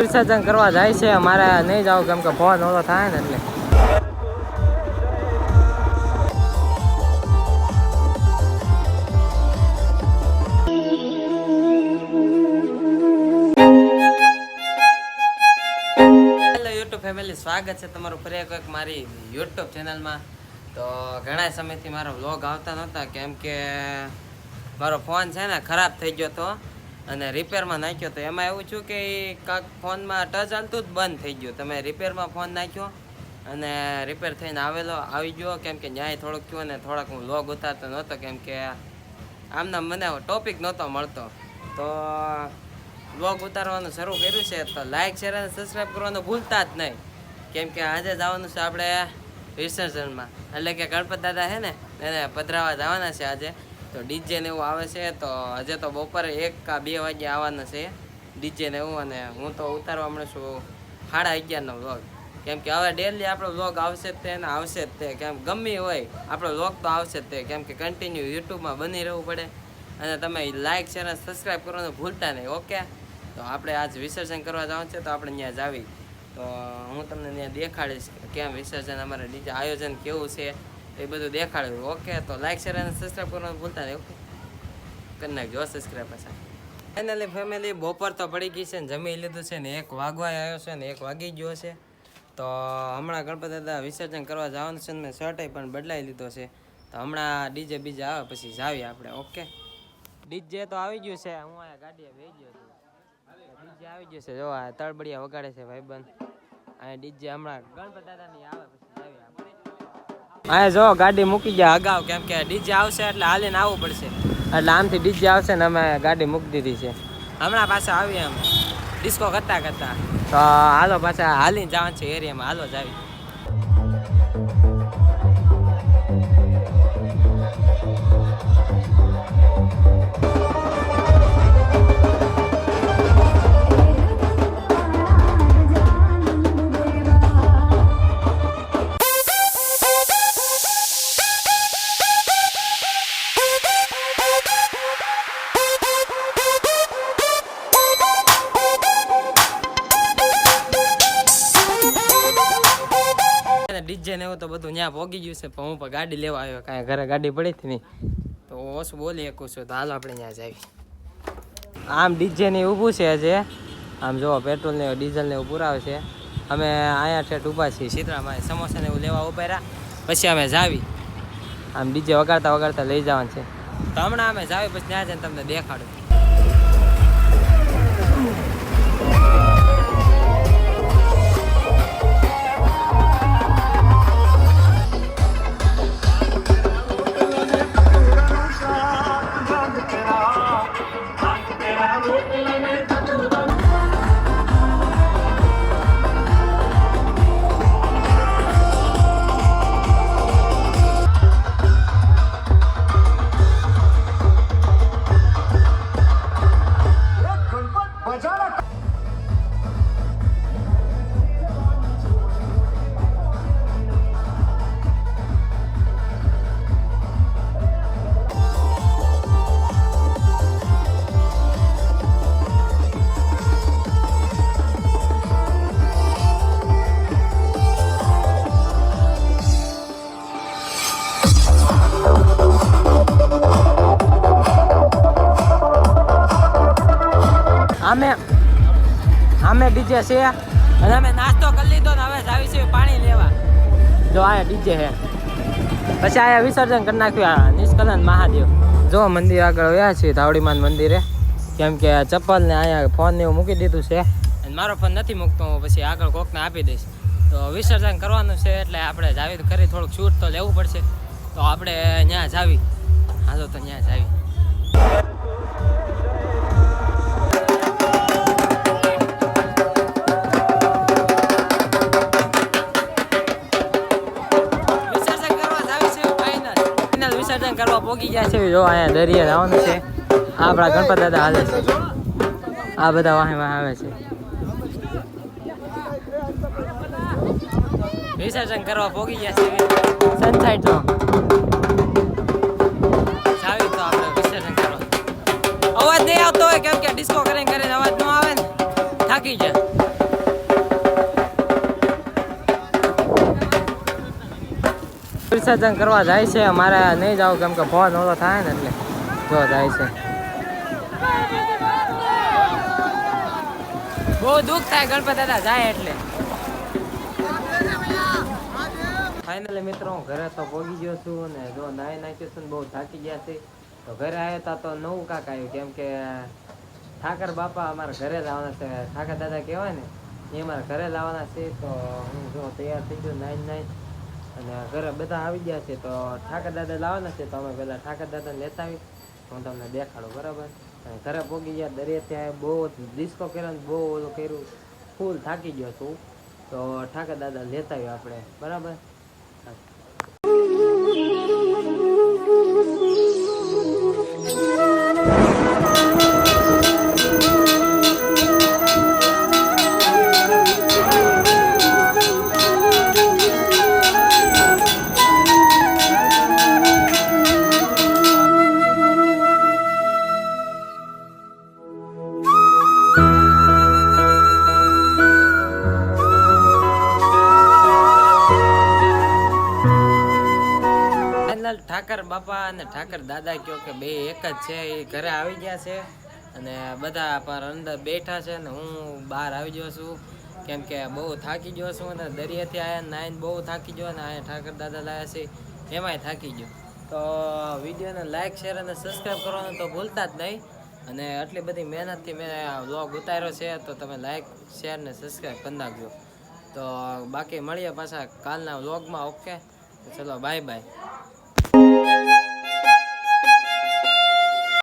વિસર્જન કરવા જાય છે. અમારે નહીં જાવ કેમ કે ફોન ઓલો થાય ને એટલે. ફેમિલી સ્વાગત છે તમારું ફરી એક મારી યુટ્યુબ ચેનલમાં તો ઘણા સમયથી મારો વ્લોગ આવતા નહોતા, કેમ કે મારો ફોન છે ને ખરાબ થઈ ગયો હતો. અને રિપેરમાં નાખ્યો તો એમાં એવું છું કે કાંક ફોનમાં ટચ હાલતું જ બંધ થઈ ગયું. તમે રિપેરમાં ફોન નાખ્યો અને રિપેર થઈને આવેલો, આવી ગયો. કેમ કે ન્યાય થોડુંક થયો અને થોડાક હું લોગ ઉતારતો નહોતો. કેમ કે આમના મને ટોપિક નહોતો મળતો. તો બ્લોગ ઉતારવાનું શરૂ કર્યું છે તો લાઈક શેર અને સબસ્ક્રાઈબ કરવાનું ભૂલતા જ નહીં. કેમ કે આજે જવાનું છે આપણે વિસર્જનમાં. એટલે કે ગણપત દાદા છે ને, એને પધરાવા જવાના છે આજે. તો ડીજે ને એવું આવે છે, તો હજે તો બપોરે એક કા બે વાગે આવવાના છે ડીજે ને એવું, અને હું તો ઉતારવા હમણાં છું સાડા અગિયારનો વ્લોગ કેમ કે હવે ડેલી આપણો વ્લોગ આવશે જ તે અને આવશે જ તે. કેમ ગમે હોય, આપણો વ્લોગ તો આવશે જ તે. કેમ કે કન્ટિન્યુ યુટ્યુબમાં બની રહેવું પડે. અને તમે લાઇક શેર અને સબસ્ક્રાઈબ કરવાનું ભૂલતા નહીં, ઓકે? તો આપણે આજ વિસર્જન કરવા જવાનું છે, તો આપણે ત્યાં જાવી તો હું તમને ત્યાં દેખાડીશ કેમ વિસર્જન, અમારે ડીજે આયોજન કેવું છે એ બધું દેખાડ્યું. ઓકે તો લાઈક શેર અને સબસ્ક્રાઈબ કરવાનું ભૂલતા નહીં ઓકે કરી નાખજો સબસ્ક્રાઈબ પાછા. ફાઇનલી ફેમિલી બપોર તો પડી ગઈ છે ને જમી લીધું છે ને એક વાગવા આવ્યો છે ને એક વાગી ગયો છે. તો હમણાં ગણપતિ દાદા વિસર્જન કરવા જવાનું છે ને મેં શર્ટ પણ બદલાઈ લીધો છે. તો હમણાં ડીજે બીજે આવે, પછી જાવીએ આપણે ઓકે ડીજે તો આવી ગયું છે, હું અહીંયા ગાડીએ બેસી ગયો છું. ડીજે આવી ગયું છે, જો આ તળબડિયા વગાડે છે ભાઈબંધ. અહીંયા ડીજે હમણાં ગણપતિ દાદાની આવે અહીંયા જો ગાડી મૂકી ગયા અગાઉ, કેમ કે ડીજે આવશે એટલે હાલીને આવવું પડશે. એટલે આમથી ડીજે આવશે ને અમે ગાડી મૂકી દીધી છે. હમણાં પાછા આવીએ અમે. ડિસ્કો કરતા કરતા. તો હાલો પાછા હાલીને જવાનું છે એરિયામાં. હાલો જ ડીજે ને એવું તો બધું ત્યાં ભોગી ગયું છે, પણ હું પણ ગાડી લેવા આવ્યો, કાંઈ ઘરે ગાડી પડી હતી નહીં. તો ઓછું બોલી શકું છું, તો હાલો આપણે ત્યાં જાવી. આમ ડીજે ને ઊભું છે હજે આમ જો પેટ્રોલ ને ડીઝલ ને એવું પુરાવે છે. અમે અહીંયા ઠેઠ ઊભા છીએ સીતરામાં સમોસા ને એવું લેવા ઊભા પછી અમે જાવી. આમ ડીજે વગાડતા વગાડતા લઈ જવાનું છે. તો હમણાં અમે જાવી, પછી ત્યાં જઈને તમને દેખાડું. અમે અમે ડીજે છે. અને અમે નાસ્તો કરી લીધો ને હવે છે પાણી લેવા. જો આયા ડીજે છે. પછી આયા વિસર્જન કરી નાખ્યું આ નિષ્કલન મહાદેવ. જો મંદિર આગળ વ્યા છીએ ધાવડીમાન મંદિરે. કેમ કે ચપ્પલ ને અહીંયા ફોન ને એવું મૂકી દીધું છે. અને મારો ફોન નથી મૂકતો, હું પછી આગળ કોકને આપી દઈશ. તો વિસર્જન કરવાનું છે એટલે આપણે જાવી ખરી, થોડુંક છૂટ તો લેવું પડશે. તો આપણે ત્યાં જાવી. હાલો તો ત્યાં જાવી. કરવા પોગી ગયા છે. જો, અહીંયા દરિયા જવાનું છે. આપણા ગણપત દાદા હાલે છે. આ બધા વાહે વાહે આવે છે. વિસર્જન કરવા પોગી ગયા છે. સનસાઈડ નો જાવી તો અવાજ નહીં આવતો હોય, કેમ કે ડિસ્કો કરીને કરીને અવાજ ન આવે ને. થાકી જાય વિસર્જન કરવા જાય છે. મારે નહીં જાવ કેમ કે ફોન ઓલો થાય ને એટલે જો જાય છે. બહુ દુઃખ થાય ગણપત દાદા જાય એટલે. ફાઇનલી મિત્રો, હું ઘરે તો પહોંચી ગયો છું અને જો નાઈ નાખ્યું છું ને બહુ થાકી ગયા છે. તો ઘરે આવ્યો હતા તો નવું કાક આવ્યું, કેમ કે ઠાકર બાપા અમારા ઘરે જ આવવાના છે. ઠાકર દાદા કહેવાય ને, એ અમારા ઘરે જ આવવાના છે. તો હું જો તૈયાર થઈ ગયો નાઈ નાઈન અને ઘરે બધા આવી ગયા છે તો ઠાકર દાદા લાવવાના છે તો અમે પેલા ઠાકર દાદા લેતા આવી હું તમને દેખાડું, બરાબર? અને ઘરે પોગી ગયા, દરિયા ત્યાં બહુ ડિસ્કો કર્યો ને બહુ ઓલું કર્યું. ફૂલ થાકી ગયો છું. તો ઠાકર દાદા લેતા આવ્યો આપણે, બરાબર? ઠાકર બાપા અને ઠાકર દાદા કયો કે બે એક જ છે, એ ઘરે આવી ગયા છે. અને બધા પર અંદર બેઠા છે અને હું બહાર આવી ગયો છું. કેમ કે બહુ થાકી ગયો છું અને દરિયાથી આવ્યા નાઈન બહુ થાકી ગયો અને અહીંયા ઠાકર દાદા લાવ્યા છે, એમાંય થાકી ગયો. તો વિડીયોને લાઇક શેર અને સબસ્ક્રાઈબ કરવાનું તો ભૂલતા જ નહીં. અને આટલી બધી મહેનતથી મેં વ્લોગ ઉતાર્યો છે, તો તમે લાઇક શેર ને સબસ્ક્રાઈબ કરી નાખજો. તો બાકી મળીએ પાછા કાલના વ્લોગમાં ઓકે? ચલો બાય બાય